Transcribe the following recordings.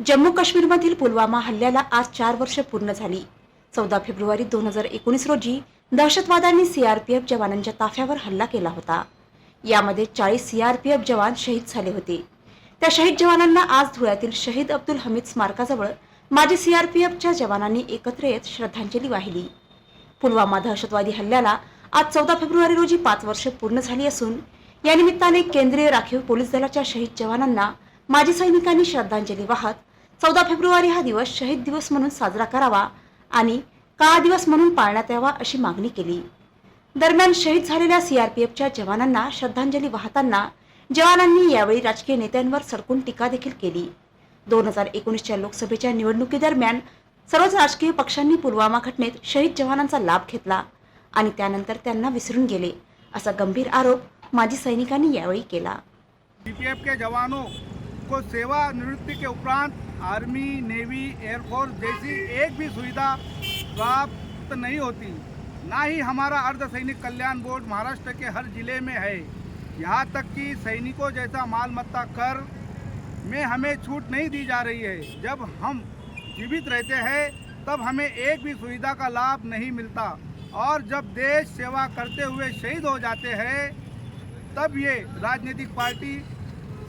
जम्मू काश्मीरमधील पुलवामा हल्ल्याला आज चार वर्ष पूर्ण झाली. चौदा फेब्रुवारी दोन हजार एकोणीस रोजी दहशतवाद्यांनी सीआरपीएफ जवानांच्या ताफ्यावर हल्ला केला होता. यामध्ये चाळीस सीआरपीएफ जवान शहीद झाले होते. त्या शहीद जवानांना आज धुळ्यातील शहीद अब्दुल हमीद स्मारकाजवळ माजी सीआरपीएफच्या जवानांनी एकत्र येत श्रद्धांजली वाहिली. पुलवामा दहशतवादी हल्ल्याला आज चौदा फेब्रुवारी रोजी पाच वर्ष पूर्ण झाली असून या निमित्ताने केंद्रीय राखीव पोलीस दलाच्या शहीद जवानांना माजी सैनिकांनी श्रद्धांजली वाहत चौदा फेब्रुवारी हा दिवस शहीद दिवस म्हणून साजरा करावा आणि काळा दिवस म्हणून पाळण्यात यावा अशी मागणी केली. दरम्यान शहीद झालेल्या सीआरपीएफच्या जवानांना श्रद्धांजली वाहताना जवानांनी यावेळी राजकीय नेत्यांवर सडकून टीका देखील केली. दोन हजार एकोणीसच्या लोकसभेच्या निवडणुकीदरम्यान सर्वच राजकीय पक्षांनी पुलवामा घटनेत शहीद जवानांचा लाभ घेतला आणि त्यानंतर त्यांना विसरून गेले असा गंभीर आरोप माजी सैनिकांनी यावेळी केला. सीपीएफ के जवानों को सेवानिवृत्ति के उपरांत आर्मी, नेवी एयरफोर्स जैसी एक भी सुविधा प्राप्त नहीं होती। ना ही हमारा अर्धसैनिक कल्याण बोर्ड महाराष्ट्र के हर ज़िले में है। यहाँ तक कि सैनिकों जैसा मालमत्ता कर में हमें छूट नहीं दी जा रही है। जब हम जीवित रहते हैं, तब हमें एक भी सुविधा का लाभ नहीं मिलता। और जब देश सेवा करते हुए शहीद हो जाते हैं, तब ये राजनीतिक पार्टी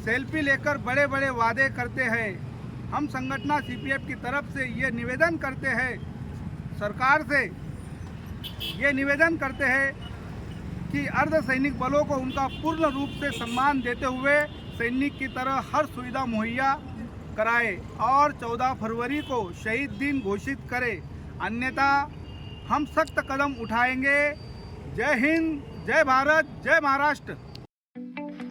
सेल्फी लेकर बड़े बड़े वादे करते हैं। हम संगठना सीपीएफ की तरफ़ से ये निवेदन करते हैं, सरकार से ये निवेदन करते हैं कि अर्धसैनिक बलों को उनका पूर्ण रूप से सम्मान देते हुए सैनिक की तरह हर सुविधा मुहैया कराए और 14 फरवरी को शहीद दिन घोषित करे। अन्यथा हम सख्त कदम उठाएँगे। जय हिंद, जय भारत, जय महाराष्ट्र।